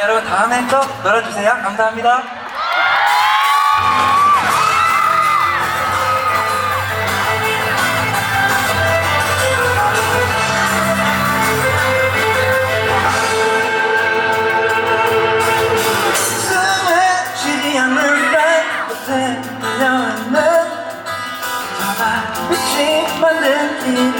네, 여러분 다음에 또 놀아주세요. 감사합니다. 숨을 쉬지 않는 날 끝에 들려오는 저가 빛이 만든 길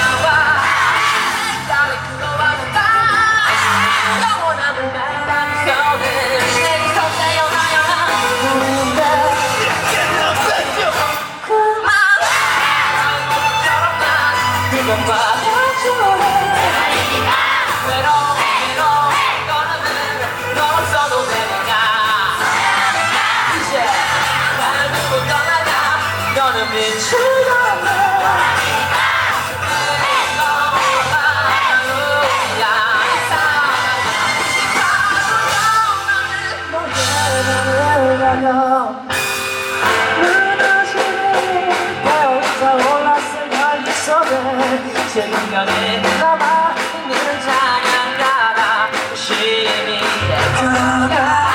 gonna be true 제 인간에 남아 있는 작은 나라 심히 들어가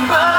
봐.